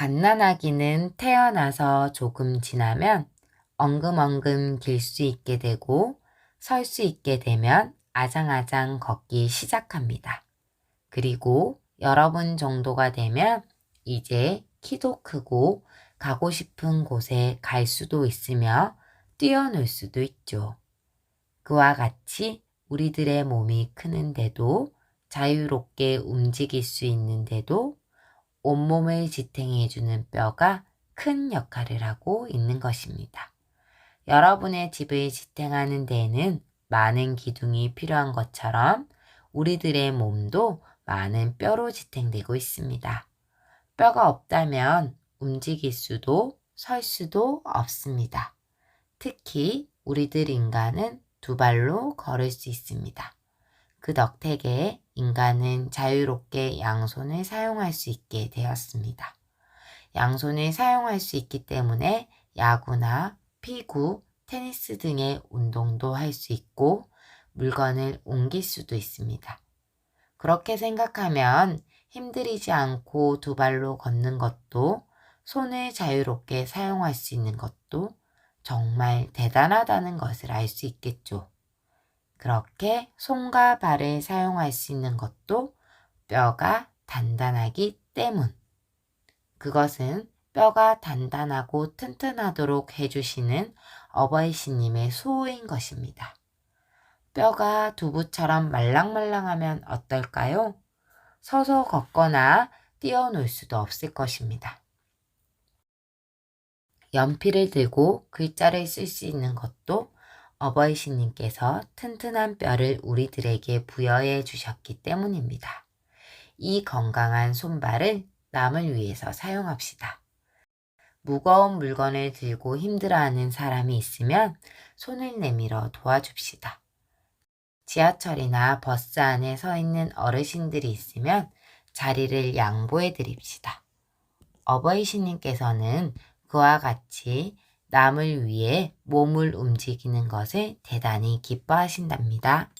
갓난아기는 태어나서 조금 지나면 엉금엉금 길 수 있게 되고 설 수 있게 되면 아장아장 걷기 시작합니다. 그리고 여러분 정도가 되면 이제 키도 크고 가고 싶은 곳에 갈 수도 있으며 뛰어놀 수도 있죠. 그와 같이 우리들의 몸이 크는데도 자유롭게 움직일 수 있는데도 온몸을 지탱해주는 뼈가 큰 역할을 하고 있는 것입니다. 여러분의 집을 지탱하는 데에는 많은 기둥이 필요한 것처럼 우리들의 몸도 많은 뼈로 지탱되고 있습니다. 뼈가 없다면 움직일 수도 설 수도 없습니다. 특히 우리들 인간은 두 발로 걸을 수 있습니다. 그 덕택에 인간은 자유롭게 양손을 사용할 수 있게 되었습니다. 양손을 사용할 수 있기 때문에 야구나 피구, 테니스 등의 운동도 할 수 있고 물건을 옮길 수도 있습니다. 그렇게 생각하면 힘들이지 않고 두 발로 걷는 것도 손을 자유롭게 사용할 수 있는 것도 정말 대단하다는 것을 알 수 있겠죠. 그렇게 손과 발을 사용할 수 있는 것도 뼈가 단단하기 때문. 그것은 뼈가 단단하고 튼튼하도록 해주시는 어버이신님의 수호인 것입니다. 뼈가 두부처럼 말랑말랑하면 어떨까요? 서서 걷거나 뛰어놀 수도 없을 것입니다. 연필을 들고 글자를 쓸 수 있는 것도 어버이 신님께서 튼튼한 뼈를 우리들에게 부여해 주셨기 때문입니다. 이 건강한 손발을 남을 위해서 사용합시다. 무거운 물건을 들고 힘들어하는 사람이 있으면 손을 내밀어 도와줍시다. 지하철이나 버스 안에 서 있는 어르신들이 있으면 자리를 양보해 드립시다. 어버이 신님께서는 그와 같이 남을 위해 몸을 움직이는 것을 대단히 기뻐하신답니다.